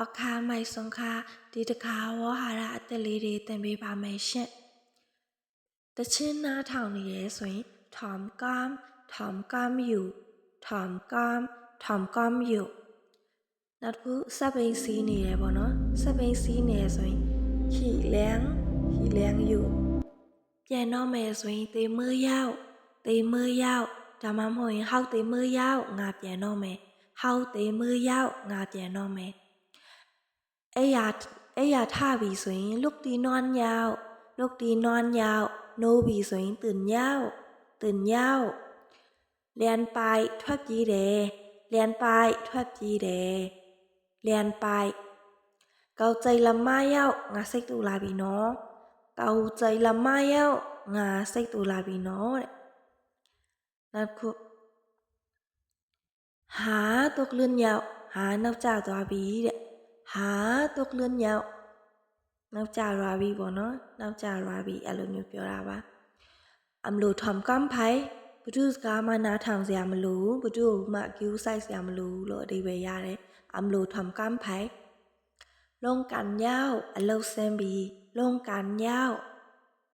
အခါမိုက်စွန်ခါဒီတခါဝေါ်ဟာရအသက်လေးတွေသင်ပေးပါမယ်ရှင့်တချင်းနားထောင်နေရဲဆိုရင် Tom Cam Tom Cam you Tom Cam Tom Cam you နောက်တစ်ခုစပိန်စီးနေရဲပေါ့နော်စပိန်စီးနေရဲဆိုရင် He Lang He Lang you ပြန်တော့မယ်ဆိုရင်တေမွေးရောက်တေမွေးရောက်ဒါမှမဟုတ်ရင်ဟောက်တေမွေးရောက်ငါပြန်တော့မယ်ဟောက်တေမွေးရောက်ငါပြန်တော့မယ် အဲ့ရအဲ့ရထပြီဆိုရင်လုတ်တီနွန်ညောက်လုတ်တီနွန်ညောက်နိုးပြီဆိုရင်ตื่นညောက်ตื่นညောက်လျန်ပိုက်ထွက်ပြေးတယ်လျန်ပိုက်ထွက်ပြေးတယ်လျန်ပိုက်ကောက်ကြိုင်လမရောက်ငါစိတ်တူလာပြီနော်ကောက်ကြိုင်လမရောက်ငါစိတ်တူလာပြီနော်တဲ့နောက်တစ်ခုဟာတုတ်လွန်းညောက်ဟာနောက်ကျသွားပြီတဲ့ ဟာတုတ်လွန်းညောက်နောက်ကြရွာပြီပေါ့နော်နောက်ကြရွာပြီအဲ့လိုမျိုးပြောတာပါအမလို့ထမ်ကမ်ဖိုင်ဘဒုစကားမနာထောင်စရာမလိုဘဒုမှကျူးဆိုင်စရာမလိုလို့အဓိပ္ပာယ်ရတယ်အမလို့ထမ်ကမ်ဖိုင်လုံကန်ညောက်အလုတ်ဆင်းပြီလုံကန်ညောက်